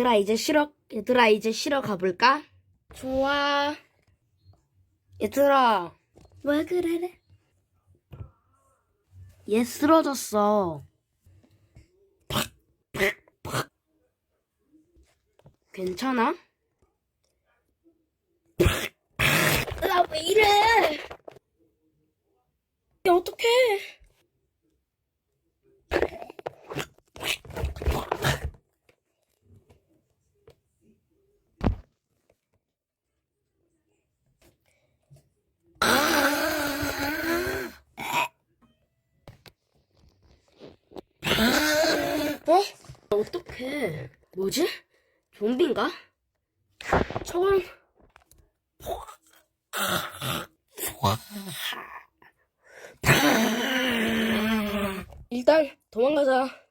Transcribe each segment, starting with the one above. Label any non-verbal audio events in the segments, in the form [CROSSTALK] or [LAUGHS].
얘들아 이제 쉬러 얘들아 이제 쉬러 가볼까? 좋아. 얘들아 왜 그래? 얘 쓰러졌어. 괜찮아? 나 왜 이래? 야, 어떡해. 어? 어떡해. 뭐지? 좀비인가? 저건 일단 도망가자.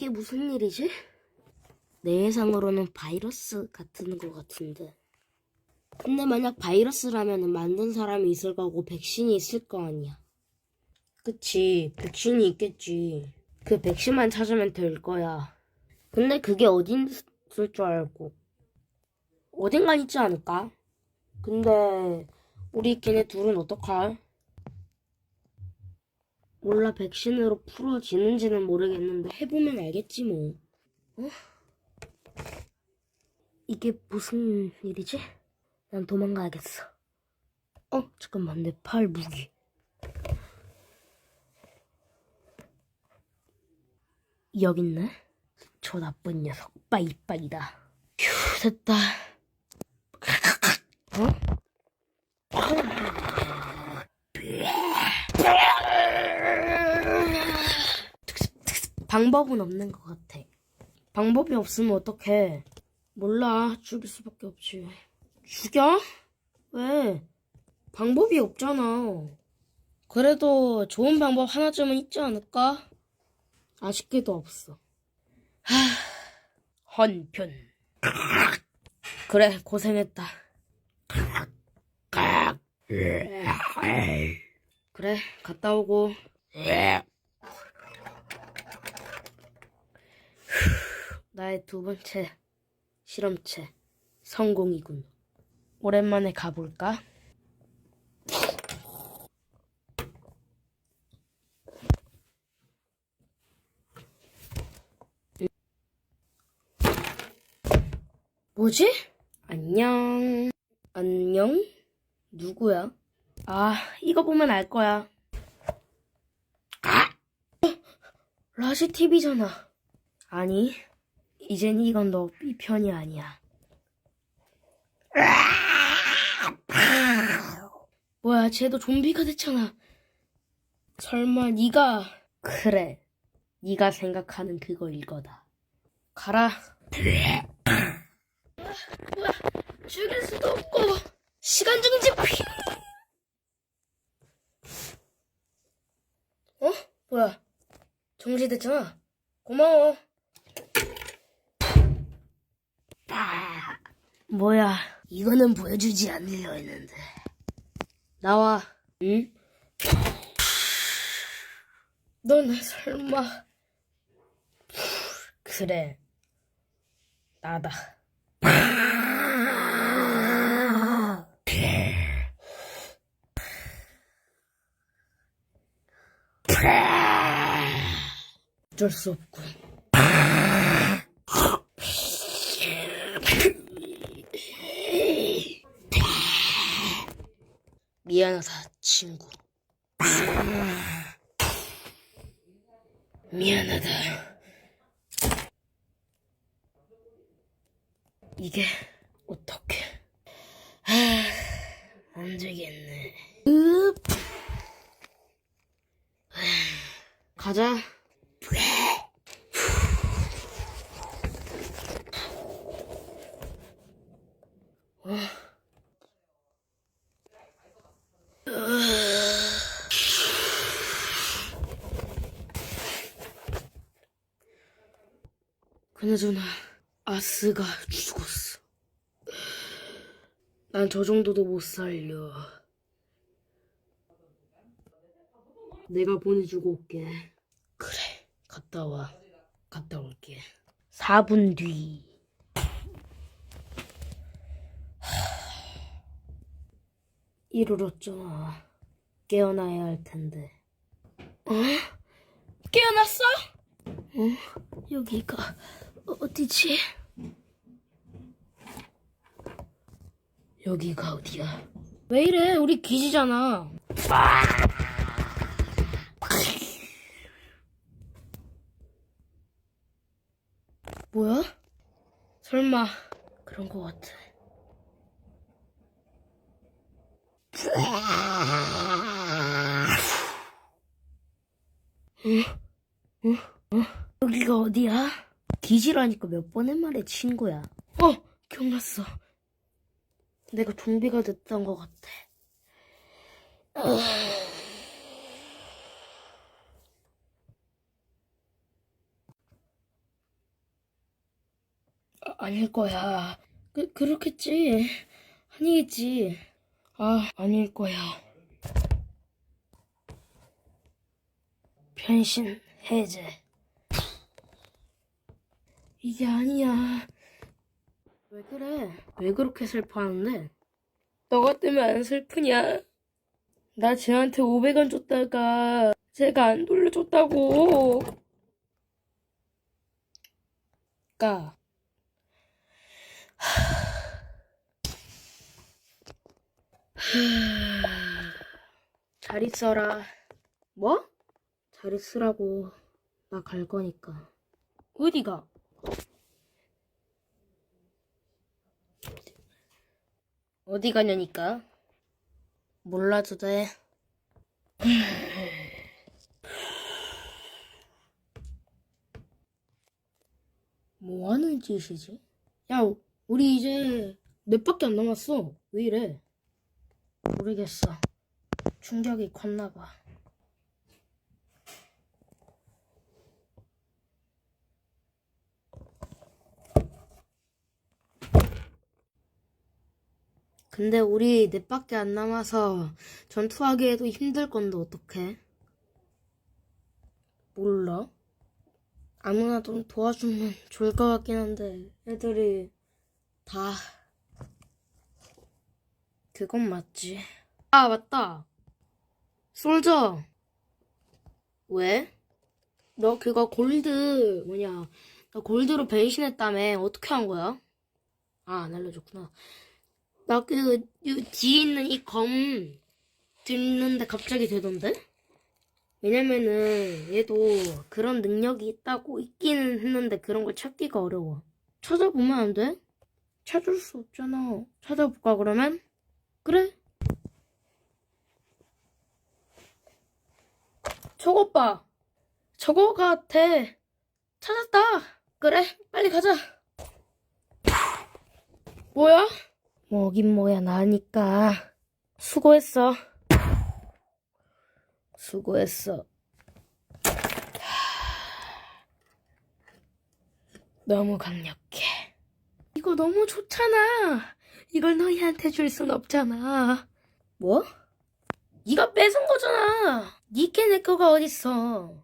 이게 무슨 일이지? 내 예상으로는 바이러스 같은 것 같은데. 근데 만약 바이러스라면 만든 사람이 있을 거고 백신이 있을 거 아니야. 그치, 백신이 있겠지. 그 백신만 찾으면 될 거야. 근데 그게 어딘 있을 줄 알고. 어딘가 있지 않을까? 근데 우리 걔네 둘은 어떡할? 몰라 백신으로 풀어지는지는 모르겠는데 해보면 알겠지 뭐. 어? 이게 무슨 일이지? 난 도망가야겠어. 어? 잠깐만 내 팔 무기. 여기 있네? 저 나쁜 녀석 빠이빠이다. 휴 됐다. 어? 방법은 없는 것 같아. 방법이 없으면 어떡해. 몰라. 죽일 수밖에 없지. 죽여? 왜? 방법이 없잖아. 그래도 좋은 방법 하나쯤은 있지 않을까? 아쉽게도 없어. 하, 헌편. 그래, 고생했다. 그래, 갔다 오고. 나의 두 번째 실험체 성공이군. 오랜만에 가볼까? 뭐지? 안녕. 안녕? 누구야? 아, 이거 보면 알 거야. 아! 라시 TV잖아. 아니, 이젠 이건 너 B 편이 아니야. 뭐야, 쟤도 좀비가 됐잖아. 설마 네가 그래, 네가 생각하는 그거일 거다. 가라. 뭐야, 죽일 수도 없고 시간 정지 피. 어? 뭐야? 정지됐잖아. 고마워. 뭐야, 이거는 보여주지 않으려 했는데. 나와, 응? 넌 설마. 그래, 나다. 어쩔 수 없군. 미안하다, 친구. 미안하다. 이게 어떻게? 안 되겠네. 읍. 가자. 그나저나 아스가 죽었어. 난 저 정도도 못 살려. 내가 보내주고 올게. 그래, 갔다 와. 갔다 올게. 4분 뒤. 이르렀잖아. 깨어나야 할 텐데. 어? 깨어났어? 어? 여기가 어디지? 여기가 어디야? 왜 이래? 우리 기지잖아. 뭐야? 설마 그런 거 같아. 응? 어? 어? 여기가 어디야? 기지라니까 몇 번의 말에 친구야. 어, 기억났어. 내가 좀비가 됐던 것 같아. 아, 아닐 거야. 그, 그렇겠지. 아니겠지. 아, 아닐 거야. 변신 해제. 이게 아니야. 왜 그래? 왜 그렇게 슬퍼하는데? 너가 때문에 안 슬프냐? 나 쟤한테 500원 줬다가 제가 안 돌려줬다고. 까. 잘 있어라. 뭐? 잘 있으라고. 나 갈 거니까. 어디가? 어디 가냐니까? 몰라도 돼. [LAUGHS] 뭐 하는 짓이지? 야, 우리 이제 몇 밖에 안 남았어. 왜 이래? 모르겠어. 충격이 컸나 봐. 근데 우리 넷밖에 안 남아서 전투하기에도 힘들 건데 어떡해? 몰라. 아무나 좀 도와주면 좋을 것 같긴 한데 애들이 다 그건 맞지. 아 맞다. 솔저. 왜? 너 그거 골드 뭐냐? 너 골드로 변신했다며 어떻게 한 거야? 아 안 알려줬구나. 나그 뒤에 있는 이 검 듣는데 갑자기 되던데? 왜냐면은 얘도 그런 능력이 있다고 있기는 했는데 그런 걸 찾기가 어려워. 찾아보면 안 돼? 찾을 수 없잖아. 찾아볼까 그러면? 그래? 저것 봐. 저거 같아. 찾았다. 그래, 빨리 가자. 뭐야? 뭐긴 뭐야 나니까. 수고했어. 수고했어. 너무 강력해. 이거 너무 좋잖아. 이걸 너희한테 줄 순 없잖아. 뭐? 네가 뺏은 거잖아. 니께 내 거가 어딨어.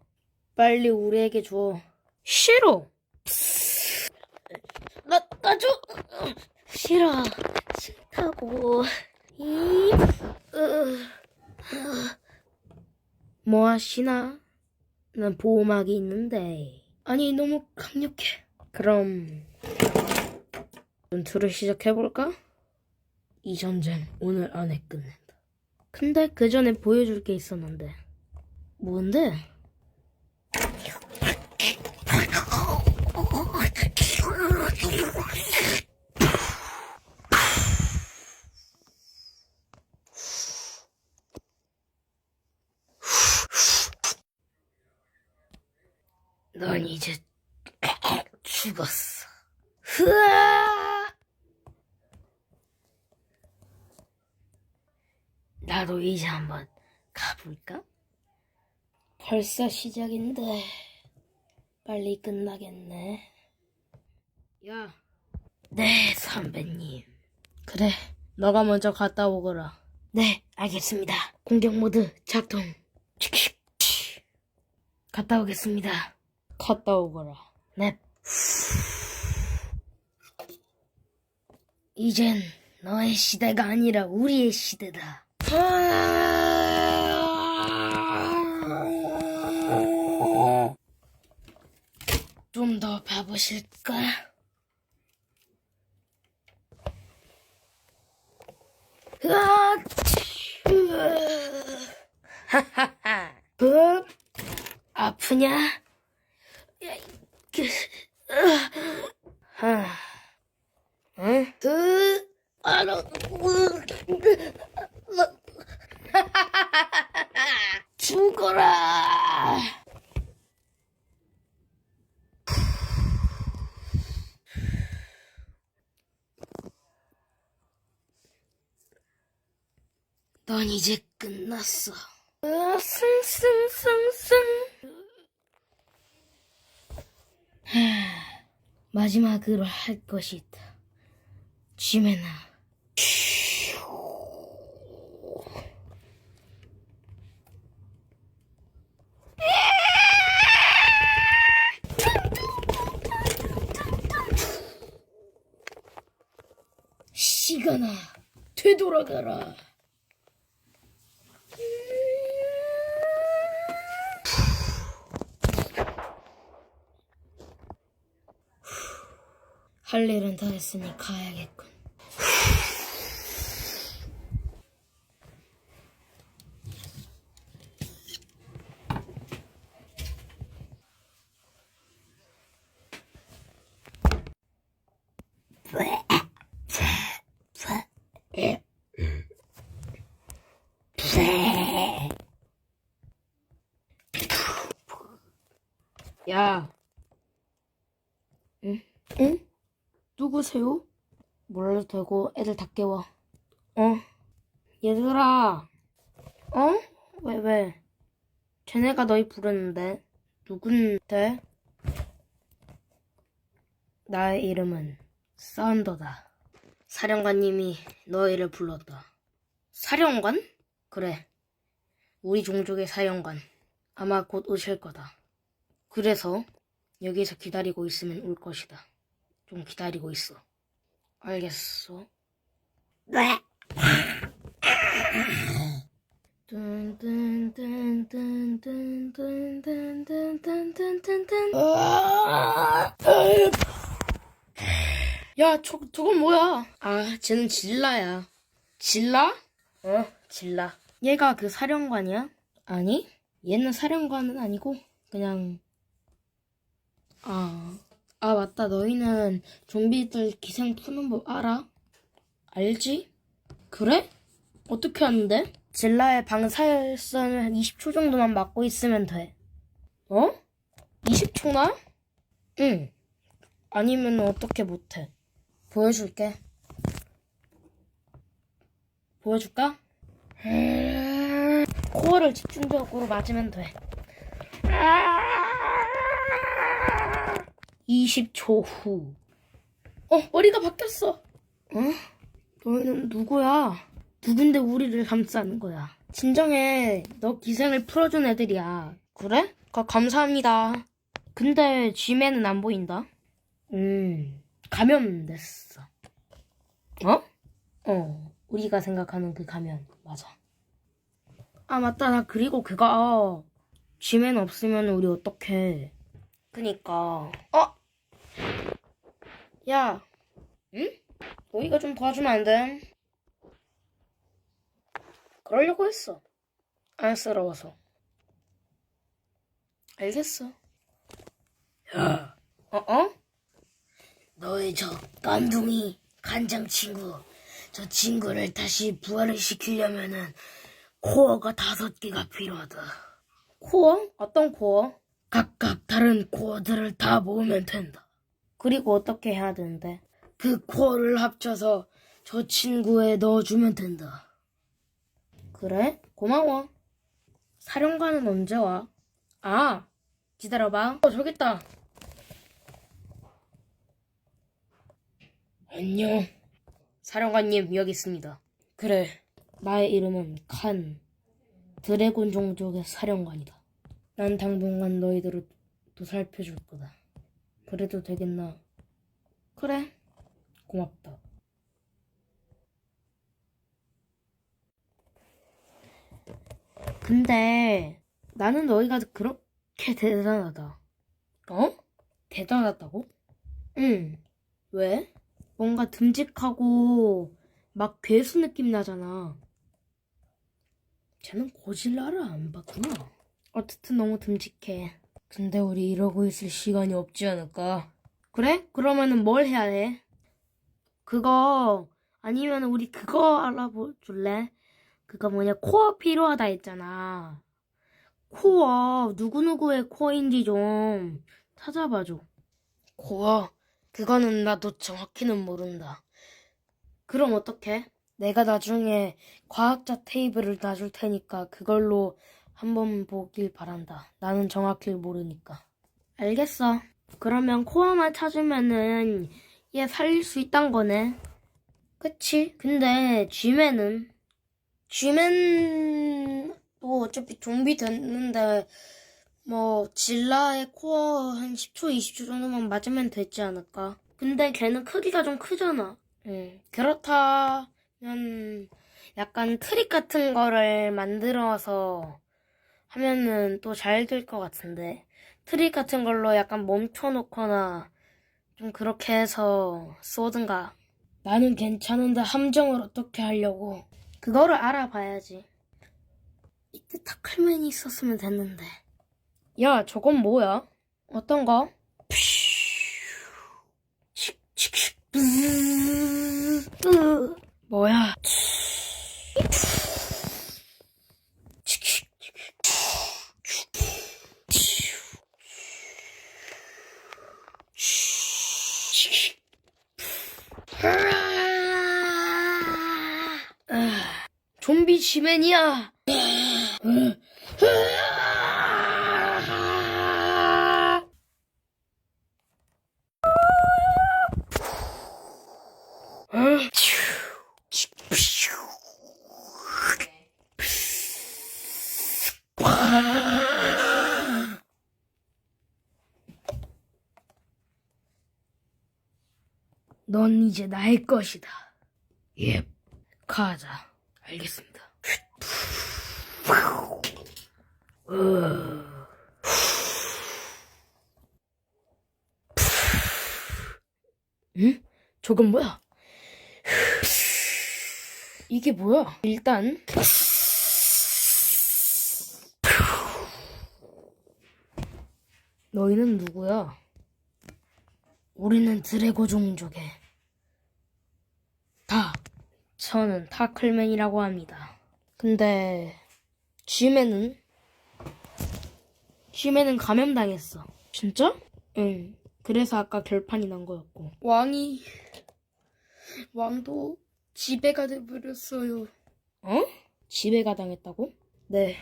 빨리 우리에게 줘. 싫어. 나, 나 줘! 싫어. 싫다고. 이, 으, 뭐 하시나? 난 보호막이 있는데. 아니, 너무 강력해. 그럼, 전투를 시작해볼까? 이 전쟁 오늘 안에 끝낸다. 근데 그 전에 보여줄 게 있었는데. 뭔데? 넌 이제 죽었어. 흐아! 나도 이제 한번 가볼까? 벌써 시작인데 빨리 끝나겠네. 야. 네, 선배님. 그래, 너가 먼저 갔다 오거라. 네, 알겠습니다. 공격 모드 작동. 갔다 오겠습니다. 갔다 오거라. 네. 이젠 너의 시대가 아니라 우리의 시대다. 좀 더 봐보실까? [LAUGHS] 아프냐? 으, 하. 응? 으. 죽어라. 넌 이제 끝났어. 으아, 승승승승. 하, 마지막으로 할 것이 있다. 지메나. 시간아, 되돌아가라. 할 일은 다 했으니 가야겠군. 야. 응? 응? 누구세요? 몰라도 되고 애들 다 깨워. 어? 얘들아. 어? 왜, 왜? 쟤네가 너희 부르는데. 누군데? 나의 이름은 썬더다. 사령관님이 너희를 불렀다. 사령관? 그래. 우리 종족의 사령관. 아마 곧 오실 거다. 그래서 여기서 기다리고 있으면 올 것이다. 좀 기다리고 있어. 알겠어? 야, 저, 저건 뭐야? 아, 쟤는 질라야. 질라? 어, 질라. 얘가 그 사령관이야? 아니, 얘는 사령관은 아니고, 그냥, 아, 아, 맞다. 너희는 좀비들 기생 푸는 법 알아? 알지? 그래? 어떻게 하는데? 젤라의 방사선을 한 20초 정도만 막고 있으면 돼. 어? 20초나? 응. 아니면 어떻게 못해? 보여줄게. 보여줄까? 음, 코어를 집중적으로 맞으면 돼. 20초 후. 어, 머리가 바뀌었어. 어? 너희는 누구야? 누군데 우리를 감싸는 거야? 진정해. 너 기생을 풀어준 애들이야. 그래? 가, 감사합니다. 근데 쥐맨은 안 보인다. 음, 감염됐어. 어? 어, 우리가 생각하는 그 감염. 맞아. 아, 맞다. 나 그리고 그거, 쥐맨 없으면 우리 어떡해. 그니까. 어? 야. 응? 너희가 좀 도와주면 안 돼? 그러려고 했어. 안쓰러워서. 알겠어. 야. 어, 어? 너의 저 깜둥이 간장 친구. 저 친구를 다시 부활을 시키려면은 코어가 다섯 개가 필요하다. 코어? 어떤 코어? 각각 다른 코어들을 다 모으면 된다. 그리고 어떻게 해야 되는데? 그 코어를 합쳐서 저 친구에 넣어주면 된다. 그래? 고마워. 사령관은 언제 와? 아, 기다려봐. 어, 저기 있다. 안녕. 사령관님, 여기 있습니다. 그래, 나의 이름은 칸. 드래곤 종족의 사령관이다. 난 당분간 너희들을 또 살펴줄 거다. 그래도 되겠나? 그래, 고맙다. 근데 나는 너희가 그렇게 대단하다. 어? 대단하다고? 응. 왜? 뭔가 듬직하고 막 괴수 느낌 나잖아. 쟤는 고질라를 안 봤구나. 어쨌든 너무 듬직해. 근데 우리 이러고 있을 시간이 없지 않을까? 그래? 그러면은 뭘 해야 해? 그거 아니면 우리 그거 알아볼래? 그거 뭐냐 코어 필요하다 했잖아. 코어 누구누구의 코어인지 좀 찾아봐줘. 코어 그거는 나도 정확히는 모른다. 그럼 어떡해? 내가 나중에 과학자 테이블을 놔줄 테니까 그걸로 한번 보길 바란다. 나는 정확히 모르니까. 알겠어. 그러면 코어만 찾으면은 얘 살릴 수 있단 거네. 그치? 근데 쥐맨은 쥐맨 뭐 어차피 좀비 됐는데 뭐 질라의 코어 한 10초 20초 정도만 맞으면 되지 않을까? 근데 걔는 크기가 좀 크잖아. 응. 그렇다면 약간 트릭 같은 거를 만들어서 하면은 또 잘 될 것 같은데 트릭 같은 걸로 약간 멈춰놓거나 좀 그렇게 해서 쏘든가 나는 괜찮은데 함정을 어떻게 하려고 그거를 알아봐야지 이때 타클맨이 있었으면 됐는데 야 저건 뭐야? 어떤 거? 뭐야? 좀비 지맨이야. 넌 이제 나의 것이다. 예. 가자. 알겠습니다. 응? 저건 뭐야? 이게 뭐야? 일단 너희는 누구야? 우리는 드래고 종족의 다 저는 타클맨이라고 합니다. 근데 쥐맨은 쥐맨은 감염당했어. 진짜? 응. 그래서 아까 결판이 난 거였고. 왕이 왕도 지배가 돼버렸어요. 어? 지배가 당했다고? 네.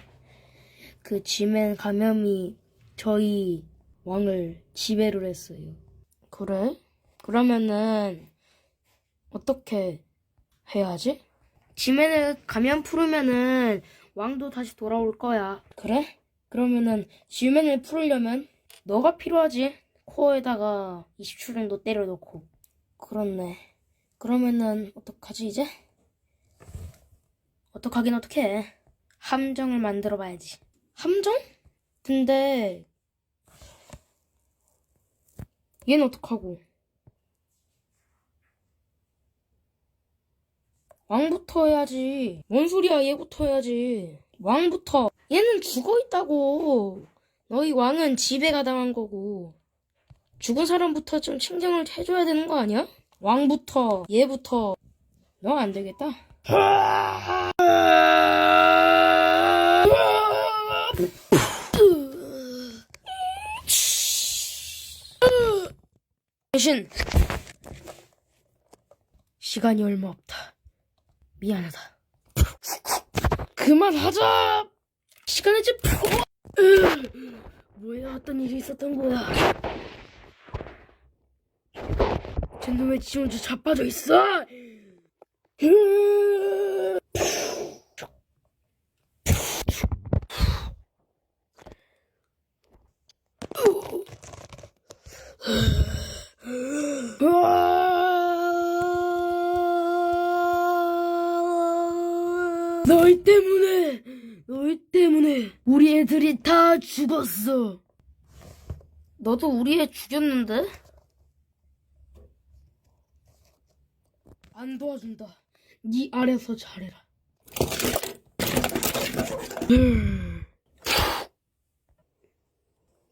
그 쥐맨 감염이 저희 왕을 지배를 했어요. 그래? 그러면은 어떻게 해야 하지? 지맨을 감염 풀으면은 왕도 다시 돌아올 거야. 그래? 그러면은 지맨을 풀으려면 너가 필요하지. 코어에다가 20초 정도 때려놓고. 그렇네. 그러면은 어떡하지 이제? 어떡하긴 어떡해. 함정을 만들어 봐야지. 함정? 근데 얘는 어떡하고? 왕부터 해야지. 뭔 소리야, 얘부터 해야지. 왕부터. 얘는 죽어 있다고. 너희 왕은 지배가 당한 거고. 죽은 사람부터 좀 신경을 해줘야 되는 거 아니야? 왕부터, 얘부터. 너 안 되겠다. 대신 시간이 얼마 없다. 미안하다. 그만하자. 시간을 좀 푸. 뭐야 어떤 일이 있었던 거야. 왜지 혼자 자빠져 있어? 너희 때문에, 너희 때문에 우리 다 죽었어. 너도 우리 애 죽였는데? 안 도와준다. 네 아래서 잘해라.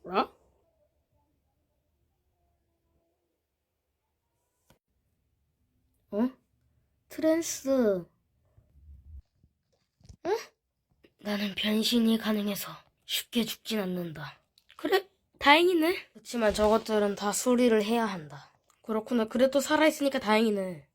뭐라? 어? 트랜스. 응? 나는 변신이 가능해서 쉽게 죽진 않는다. 그래, 다행이네. 그렇지만 저것들은 다 수리를 해야 한다. 그렇구나. 그래도 살아있으니까 다행이네.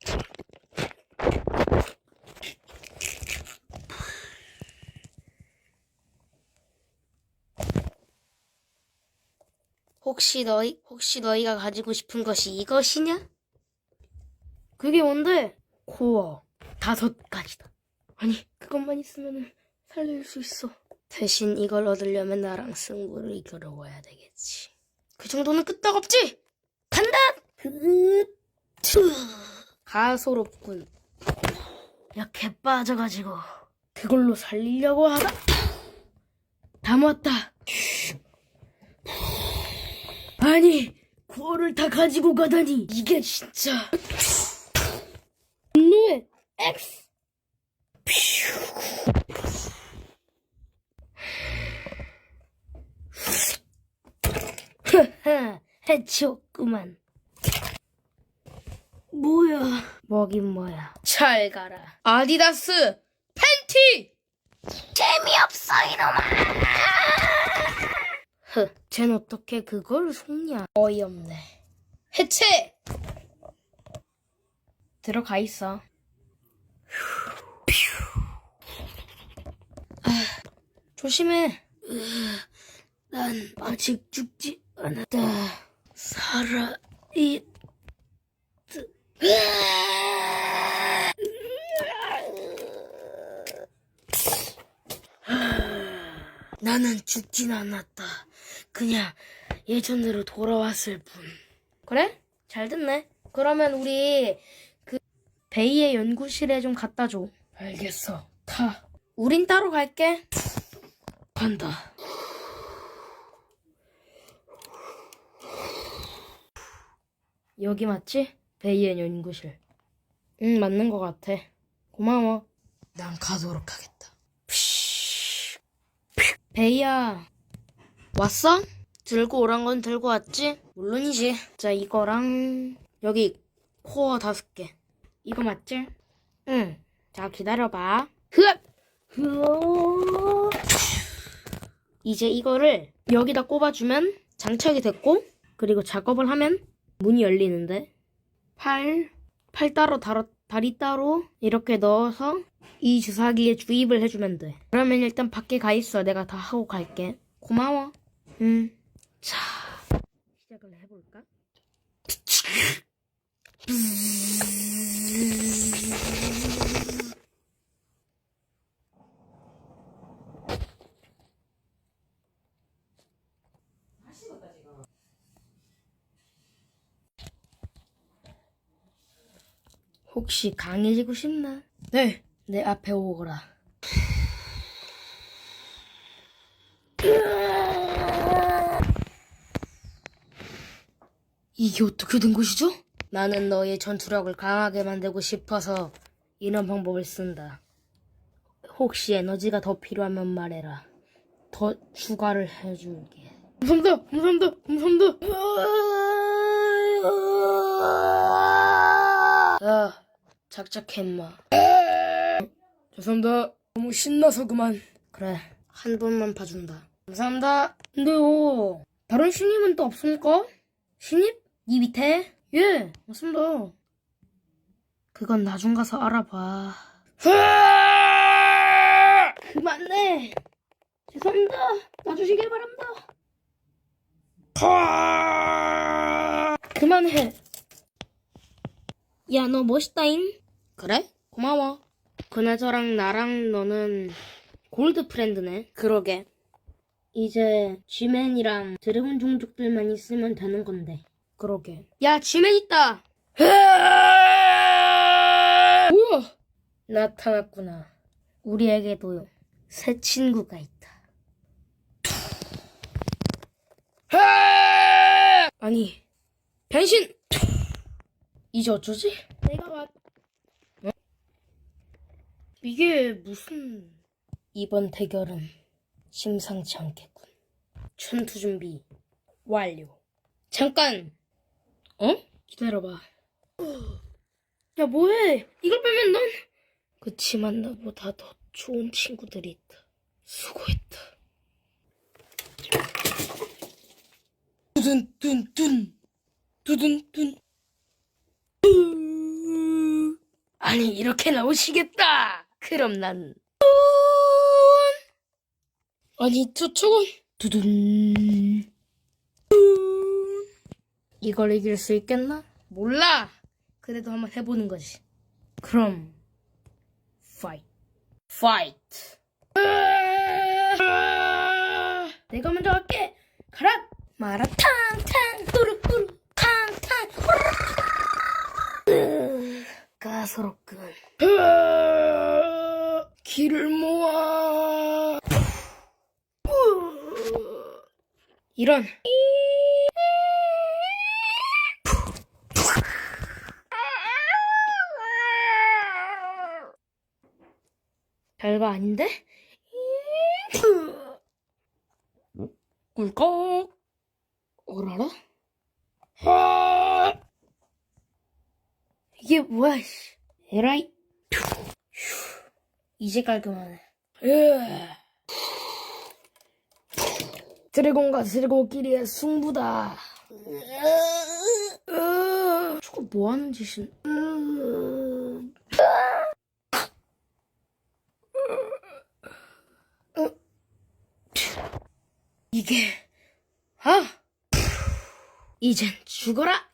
혹시 너희, 혹시 너희가 가지고 싶은 것이 이것이냐? 그게 뭔데? 코어 다섯 가지다. 아니, 그것만 있으면 살릴 수 있어. 대신 이걸 얻으려면 나랑 승부를 이끌어 와야 되겠지. 그 정도는 끄떡없지? 간다! 가소롭군. 약해 빠져가지고 그걸로 살리려고 하다. 다 모았다. 아니, 구호를 다 가지고 가다니 이게 진짜 분노의 X. 흐흐, 해치웠구만. 뭐야? 뭐긴 뭐야. 잘 가라. 아디다스 팬티! 재미없어, 이놈아! 흐, 쟨 어떻게 그걸 속냐? 어이없네. 해체! 들어가 있어. 아, 조심해. 난 아직 죽지 않았다. 살아 있. 나는 죽진 않았다. 그냥 예전으로 돌아왔을 뿐. 그래? 잘 듣네. 그러면 우리 그 베이의 연구실에 좀 갖다 줘. 알겠어. 타. 우린 따로 갈게. 간다. 여기 맞지? 베이의 연구실. 응, 맞는 것 같아. 고마워. 난 가도록 하겠다. 베이야, 왔어? 들고 오란 건 들고 왔지? 물론이지. 자, 이거랑 여기 코어 다섯 개. 이거 맞지? 응. 자, 기다려봐. 흐앗! 흐어. 이제 이거를 여기다 꼽아주면 장착이 됐고, 그리고 작업을 하면 문이 열리는데, 팔, 팔 따로 다로, 다리 따로 이렇게 넣어서 이 주사기에 주입을 해주면 돼. 그러면 일단 밖에 가 있어. 내가 다 하고 갈게. 고마워. 응. 자, 시작을 해볼까? [LAUGHS] 혹시 강해지고 싶나? 네. 내 앞에 오거라. 이게 어떻게 된 것이죠? 나는 너의 전투력을 강하게 만들고 싶어서 이런 방법을 쓴다. 혹시 에너지가 더 필요하면 말해라. 더 추가를 해줄게. 감사합니다. 감사합니다. 감사합니다. 야, 작작해 임마. 죄송합니다. 너무 신나서 그만. 그래, 한 번만 봐준다. 감사합니다. 근데요, 다른 신입은 또 없습니까? 신입? 이 밑에? 예, 맞습니다. 그건 나중 가서 알아봐. 그만해. 죄송합니다. 놔주시길 바랍니다. 그만해. 야, 너 멋있다잉? 그래? 고마워. 그나저랑 나랑 너는 골드 프렌드네. 그러게. 이제 쥐맨이랑 드래곤 종족들만 있으면 되는 건데. 그러게. 야, 쥐맨 있다! 뭐야? 나타났구나. 우리에게도 새 친구가 있다. 아니, 변신! 이제 어쩌지? 내가 맞... 어? 이게 무슨... 이번 대결은 심상치 않겠군. 전투 준비 완료. 잠깐! 어? 기다려봐. 야, 뭐해? 이걸 빼면 넌... 그치만 나보다 더 좋은 친구들이 있다. 수고했다. 두둔둔둔 두둔둔 아니 이렇게 나오시겠다. 그럼 난 아니 저쪽은 두둔 이걸 이길 수 있겠나? 몰라. 그래도 한번 해보는 거지. 그럼 파이트 파이트 내가 먼저 할게 가라 마라탕탕 뚜루뚜루 탕탕 후루룩. 가소롭군 기를 모아. 이런. 별거 아닌데? 꿀꺽. 어라라? 이게 뭐야 씨. 에라이? 이제 깔끔하네. 드래곤과 드래곤끼리의 승부다. 저거 뭐 하는 짓인 이게 아! 이젠 죽어라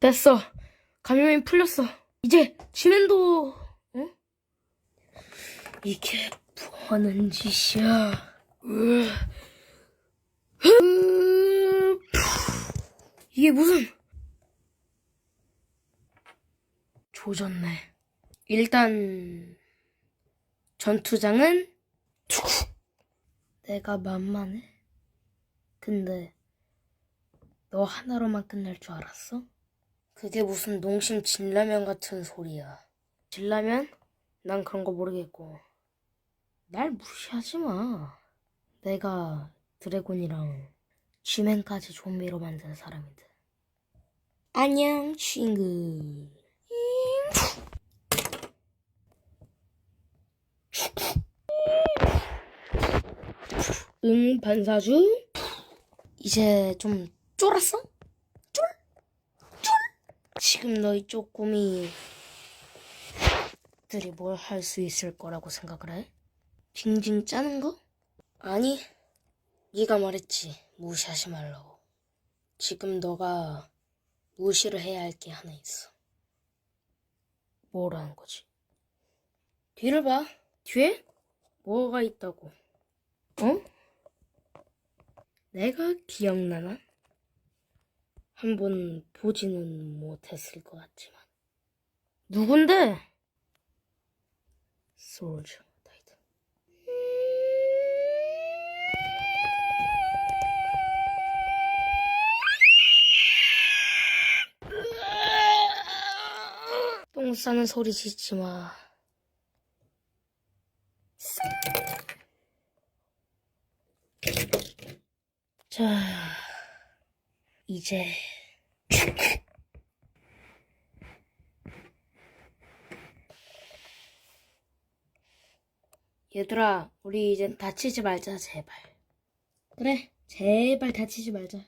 됐어 감염이 풀렸어 이제 지맨도 어? 이게 뭐하는 짓이야. 이게 무슨 조졌네 일단 전투장은 내가 만만해? 근데 너 하나로만 끝날 줄 알았어? 그게 무슨 농심 진라면 같은 소리야. 진라면? 난 그런 거 모르겠고. 날 무시하지 마. 내가 드래곤이랑 쥐맨까지 좀비로 만든 사람인데. 안녕, 친구. 응, 반사주. 이제 좀 쫄았어? 쫄? 쫄? 지금 너희 쪼꼬미 들이 뭘 할 수 있을 거라고 생각을 해? 징징 짜는 거? 아니, 네가 말했지. 무시하지 말라고. 지금 너가 무시를 해야 할 게 하나 있어. 뭐라는 거지? 뒤를 봐. 뒤에? 뭐가 있다고? 어? 내가 기억나나? 한번 보지는 못했을 것 같지만. 누군데? 솔저 타이탄. 똥 싸는 소리 짓지 마. 자, 이제 얘들아, 우리 이젠 다치지 말자, 제발. 그래, 제발 다치지 말자.